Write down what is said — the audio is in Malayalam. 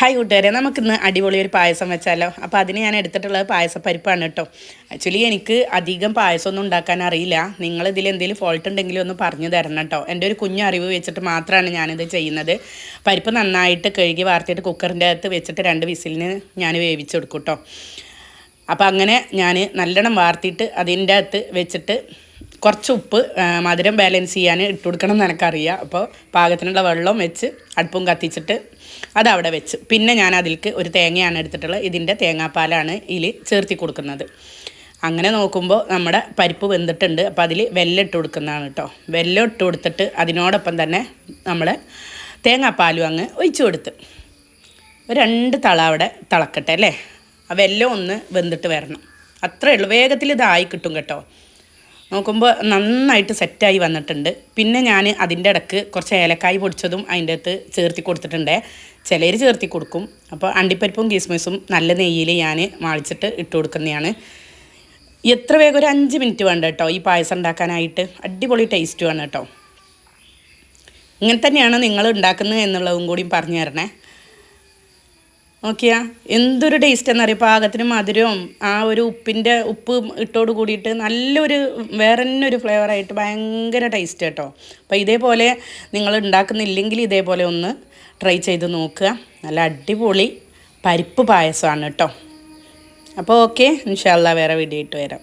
ഹായ് കൂട്ടുകാരെ നമുക്കിന്ന് അടിപൊളി ഒരു പായസം വെച്ചാലോ? അപ്പോൾ അതിന് ഞാൻ എടുത്തിട്ടുള്ളത് പായസപ്പരിപ്പാണ് കേട്ടോ. ആക്ച്വലി എനിക്ക് അധികം പായസമൊന്നും ഉണ്ടാക്കാൻ അറിയില്ല. നിങ്ങൾ ഇതിൽ എന്തെങ്കിലും ഫോൾട്ട് ഉണ്ടെങ്കിലും ഒന്ന് പറഞ്ഞു തരണം കേട്ടോ. എന്റെ ഒരു കുഞ്ഞു അറിവ് വെച്ചിട്ട് മാത്രമാണ് ഞാനിത് ചെയ്യുന്നത്. പരിപ്പ് നന്നായിട്ട് കഴുകി വാർത്തിട്ട് കുക്കറിന്റെ അകത്ത് വെച്ചിട്ട് രണ്ട് വിസിലിന് ഞാൻ വേവിച്ചു കൊടുക്കും കേട്ടോ. അപ്പോൾ അങ്ങനെ ഞാൻ നല്ലോണം വാർത്തിയിട്ട് അതിന്റെ അകത്ത് വെച്ചിട്ട് കുറച്ച് ഉപ്പ് മധുരം ബാലൻസ് ചെയ്യാൻ ഇട്ട് കൊടുക്കണം എന്ന് എനിക്കറിയാം. അപ്പോൾ പാകത്തിനുള്ള വെള്ളം വെച്ച് അടുപ്പും കത്തിച്ചിട്ട് അതവിടെ വെച്ച്. പിന്നെ ഞാൻ അതിലേക്ക് ഒരു തേങ്ങയാണ് എടുത്തിട്ടുള്ളത്. ഇതിന്റെ തേങ്ങാപ്പാലാണ് ഇതിൽ ചേർത്തി കൊടുക്കുന്നത്. അങ്ങനെ നോക്കുമ്പോൾ നമ്മുടെ പരിപ്പ് വെന്തിട്ടുണ്ട്. അപ്പോൾ അതിൽ വെല്ലം ഇട്ട് കൊടുക്കുന്നതാണ് കേട്ടോ. വെല്ലം ഇട്ട് കൊടുത്തിട്ട് അതിനോടൊപ്പം തന്നെ നമ്മൾ തേങ്ങാപ്പാലും അങ്ങ് ഒഴിച്ചു കൊടുത്ത്. രണ്ട് തള അവിടെ തിളക്കട്ടെ അല്ലേ? ആ വെല്ലം ഒന്ന് വെന്തിട്ട് വരണം. അത്രേ ഉള്ളൂ. വേഗത്തിൽ ഇതായി കിട്ടും കേട്ടോ. നോക്കുമ്പോൾ നന്നായിട്ട് സെറ്റായി വന്നിട്ടുണ്ട്. പിന്നെ ഞാൻ അതിന്റെ ഇടയ്ക്ക് കുറച്ച് ഏലക്കായ് പൊടിച്ചതും അതിന്റെ അകത്ത് ചേർത്തി കൊടുത്തിട്ടുണ്ട്. ചിലർ ചേർത്തി കൊടുക്കും. അപ്പോൾ അണ്ടിപ്പരിപ്പും കിസ്മിസും നല്ല നെയ്യിൽ ഞാൻ മാളിച്ചിട്ട് ഇട്ട് കൊടുക്കുന്നതാണ്. എത്ര വേഗം ഒരു അഞ്ച് മിനിറ്റ് വേണ്ട കേട്ടോ ഈ പായസം ഉണ്ടാക്കാനായിട്ട്. അടിപൊളി ടേസ്റ്റ് വേണം കേട്ടോ. ഇങ്ങനെ തന്നെയാണ് നിങ്ങൾ ഉണ്ടാക്കുന്നത് എന്നുള്ളതും കൂടിയും പറഞ്ഞു തരണേ. നോക്കിയാ എന്തൊരു ടേസ്റ്റ് എന്നറിയാം പാകത്തിന് മധുരവും ആ ഒരു ഉപ്പിന്റെ ഉപ്പ് ഇട്ടോട് കൂടിയിട്ട് നല്ലൊരു വേറെ തന്നെ ഒരു ഫ്ലേവറായിട്ട് ഭയങ്കര ടേസ്റ്റ് കേട്ടോ. അപ്പോൾ ഇതേപോലെ നിങ്ങൾ ഉണ്ടാക്കുന്നില്ലെങ്കിൽ ഇതേപോലെ ഒന്ന് ട്രൈ ചെയ്ത് നോക്കുക. നല്ല അടിപൊളി പരിപ്പ് പായസമാണ് കേട്ടോ. അപ്പോൾ ഓക്കെ ഇൻഷാല്ല വേറെ വീഡിയോ ഇട്ട് വരാം.